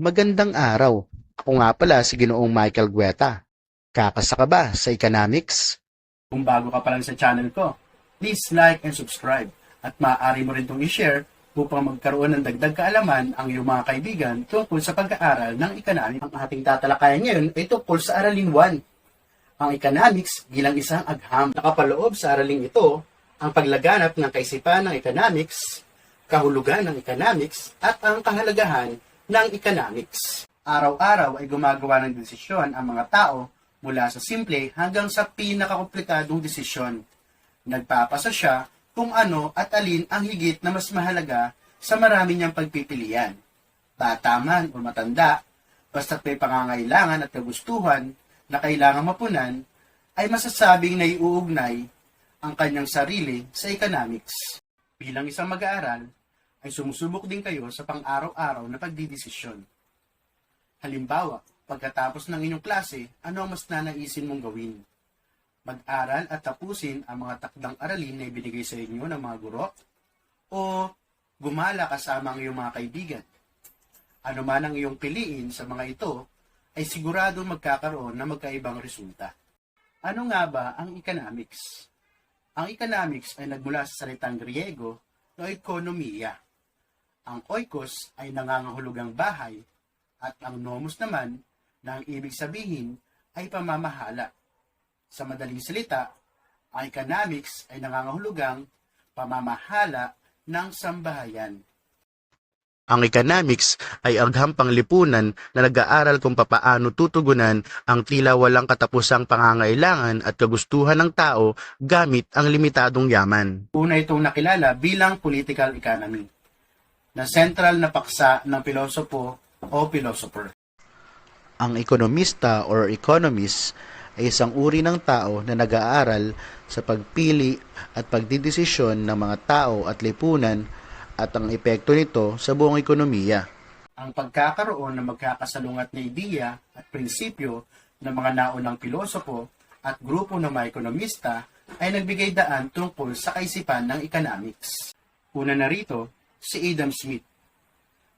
Magandang araw. Ako nga pala si Ginoong Michael Gueta. Kakasa ka ba sa economics? Kung bago ka pa lang sa channel ko, please like and subscribe at maaari mo rin itong i-share upang magkaroon ng dagdag kaalaman ang iyong mga kaibigan tungkol sa pag-aaral ng economics. Ang ating tatalakayan ngayon ay tungkol sa Aralin 1. Ang economics bilang isang agham. Nakapaloob sa araling ito ang paglaganap ng kaisipan ng economics, kahulugan ng economics, at ang kahalagahan ng economics. Araw-araw ay gumagawa ng desisyon ang mga tao mula sa simple hanggang sa pinakakomplikadong desisyon. Nagpapasa siya kung ano at alin ang higit na mas mahalaga sa marami niyang pagpipilian. Bata man o matanda, basta't may pangangailangan at kagustuhan na kailangan mapunan, ay masasabing naiuugnay ang kanyang sarili sa economics. Bilang isang mag-aaral, ay sumusubok din kayo sa pang-araw-araw na pagdidesisyon. Halimbawa, pagkatapos ng inyong klase, ano ang mas nanaisin mong gawin? Mag-aral at tapusin ang mga takdang aralin na ibinigay sa inyo ng mga guro? O gumala kasama ang iyong mga kaibigan? Ano man ang iyong piliin sa mga ito, ay sigurado magkakaroon ng magkaibang resulta. Ano nga ba ang economics? Ang economics ay nagmula sa salitang Griego o ekonomiya. Ang oikos ay nangangahulugang bahay at ang nomos naman na ang ibig sabihin ay pamamahala. Sa madaling salita, ang economics ay nangangahulugang pamamahala ng sambahayan. Ang economics ay agham panglipunan na nag-aaral kung papaano tutugunan ang tila walang katapusang pangangailangan at kagustuhan ng tao gamit ang limitadong yaman. Una itong nakilala bilang political economy, na sentral na paksa ng pilosopo o philosopher. Ang ekonomista or economist ay isang uri ng tao na nag-aaral sa pagpili at pagdidesisyon ng mga tao at lipunan at ang epekto nito sa buong ekonomiya. Ang pagkakaroon ng magkakasalungat na ideya at prinsipyo ng mga naunang pilosopo at grupo ng mga ekonomista ay nagbigay daan tungkol sa kaisipan ng economics. Una na rito, si Adam Smith.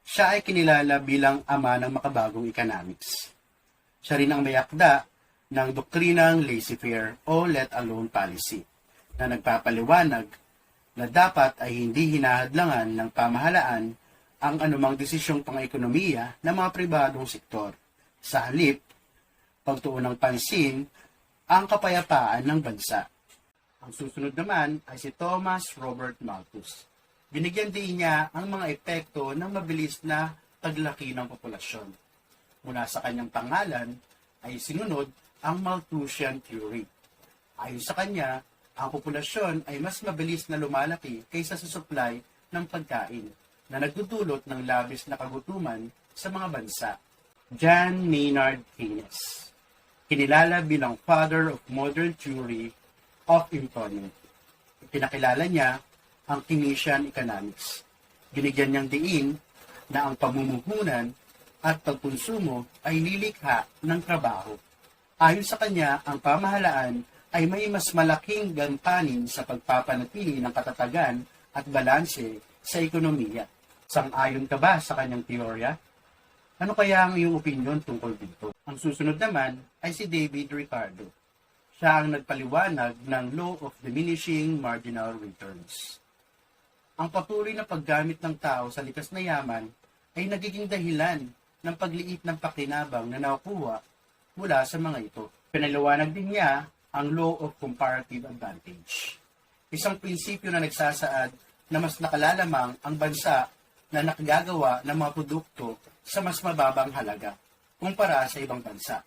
Siya ay kinilala bilang ama ng makabagong economics. Siya rin ang mayakda ng doktrinang laissez-faire o let alone policy na nagpapaliwanag na dapat ay hindi hinahadlangan ng pamahalaan ang anumang desisyong pang-ekonomiya ng mga pribadong sektor. Sa halip, pagtuon ng pansin ang kapayapaan ng bansa. Ang susunod naman ay si Thomas Robert Malthus. Binigyan din niya ang mga epekto ng mabilis na paglaki ng populasyon. Mula sa kanyang pangalan ay sinunod ang Malthusian Theory. Ayon sa kanya, ang populasyon ay mas mabilis na lumalaki kaysa sa supply ng pagkain na nagdudulot ng labis na kagutuman sa mga bansa. John Maynard Keynes Kinilala bilang father of modern theory of employment. Pinakilala niya ang Keynesian economics. Binigyan niyang diin na ang pamumuhunan at pagkonsumo ay lilikha ng trabaho. Ayon sa kanya, ang pamahalaan ay may mas malaking gampanin sa pagpapanatili ng katatagan at balanse sa ekonomiya. Sang-ayon ka ba sa kanyang teorya? Ano kaya ang iyong opinion tungkol dito? Ang susunod naman ay si David Ricardo. Siya ang nagpaliwanag ng Law of Diminishing Marginal Returns. Ang patuloy na paggamit ng tao sa likas na yaman ay nagiging dahilan ng pagliit ng pakinabang na nakukuha mula sa mga ito. Pinaliwanag din niya ang Law of Comparative Advantage. Isang prinsipyo na nagsasaad na mas nakalalamang ang bansa na nakagagawa ng mga produkto sa mas mababang halaga kumpara sa ibang bansa.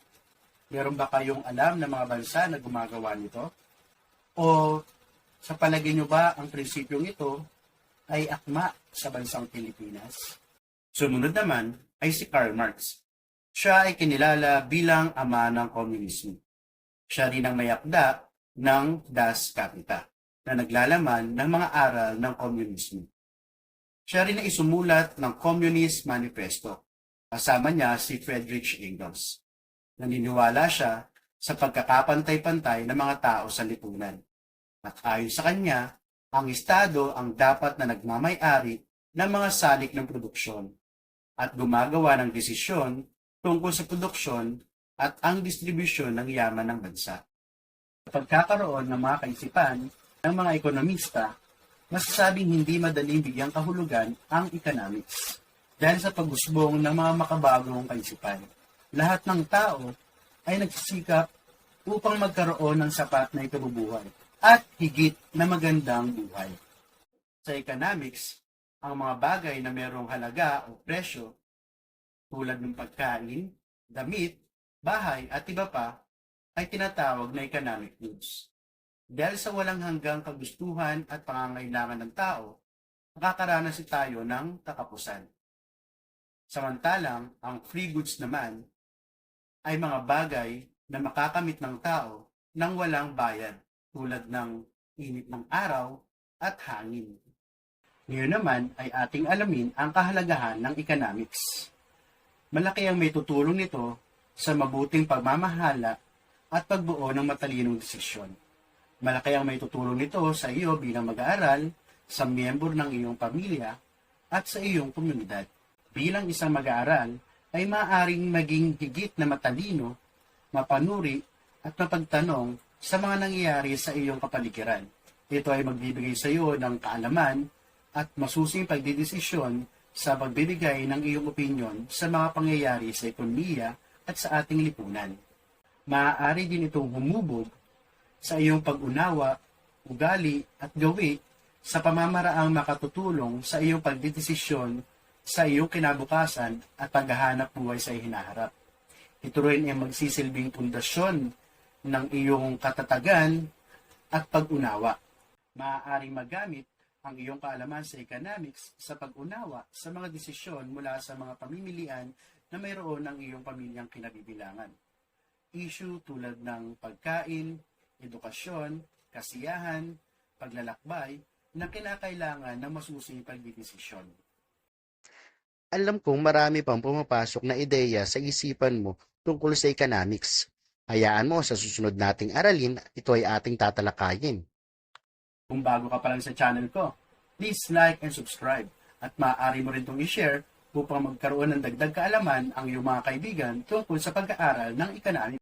Meron ba kayong alam ng mga bansa na gumagawa nito? O sa palagay nyo ba ang prinsipyong ito ay akma sa bansang Pilipinas? Sumunod naman ay si Karl Marx. Siya ay kinilala bilang ama ng komunismo. Siya rin ang mayakda ng Das Capita na naglalaman ng mga aral ng komunismo. Siya rin ang isumulat ng Communist Manifesto. Kasama niya si Friedrich Engels. Naniniwala siya sa pagkakapantay-pantay ng mga tao sa lipunan. At ayon sa kanya, ang Estado ang dapat na nagmamay-ari ng mga salik ng produksyon at gumagawa ng desisyon tungkol sa produksyon at ang distribusyon ng yaman ng bansa. Sa pagkakaroon ng mga kaisipan ng mga ekonomista, masasabing hindi madaling bigyang kahulugan ang economics dahil sa pagusbong ng mga makabagong kaisipan. Lahat ng tao ay nagsisikap upang magkaroon ng sapat na ikabubuhay at higit na magandang buhay. Sa economics, ang mga bagay na merong halaga o presyo tulad ng pagkain, damit, bahay at iba pa ay tinatawag na economic goods. Dahil sa walang hanggang kagustuhan at pangangailangan ng tao, nakakaranas tayo ng kakapusan. Samantalang, ang free goods naman ay mga bagay na makakamit ng tao nang walang bayad tulad ng init ng araw at hangin. Ngayon naman ay ating alamin ang kahalagahan ng economics. Malaki ang may tutulong nito sa mabuting pagmamahala at pagbuo ng matalinong desisyon. Malaki ang may tutulong nito sa iyo bilang mag-aaral, sa miyembro ng iyong pamilya, at sa iyong komunidad. Bilang isang mag-aaral, ay maaaring maging higit na matalino, mapanuri, at mapagtanong sa mga nangyayari sa iyong kapaligiran. Ito ay magbibigay sa iyo ng kaalaman at masusing pagdidesisyon sa pagbibigay ng iyong opinyon sa mga pangyayari sa ekonomiya at sa ating lipunan. Maaari din itong humubog sa iyong pag-unawa, ugali at gawi sa pamamaraang makatutulong sa iyong pagdidesisyon sa iyong kinabukasan at paghahanap buhay sa hinaharap. Ito rin ay magsisilbing pundasyon ng iyong katatagan at pag-unawa. Maaaring magamit ang iyong kaalaman sa economics sa pag-unawa sa mga desisyon mula sa mga pamimilian na mayroon ng iyong pamilyang kinabibilangan. Issue tulad ng pagkain, edukasyon, kasiyahan, paglalakbay na kinakailangan ng masusing pagdidesisyon. Alam kong marami pang pumapasok na ideya sa isipan mo tungkol sa economics. Hayaan mo sa susunod nating aralin, ito ay ating tatalakayin. Kung bago ka pa lang sa channel ko, please like and subscribe at maaari mo rin itong i-share upang magkaroon ng dagdag kaalaman ang iyong mga kaibigan tungkol sa pag-aaral ng economics.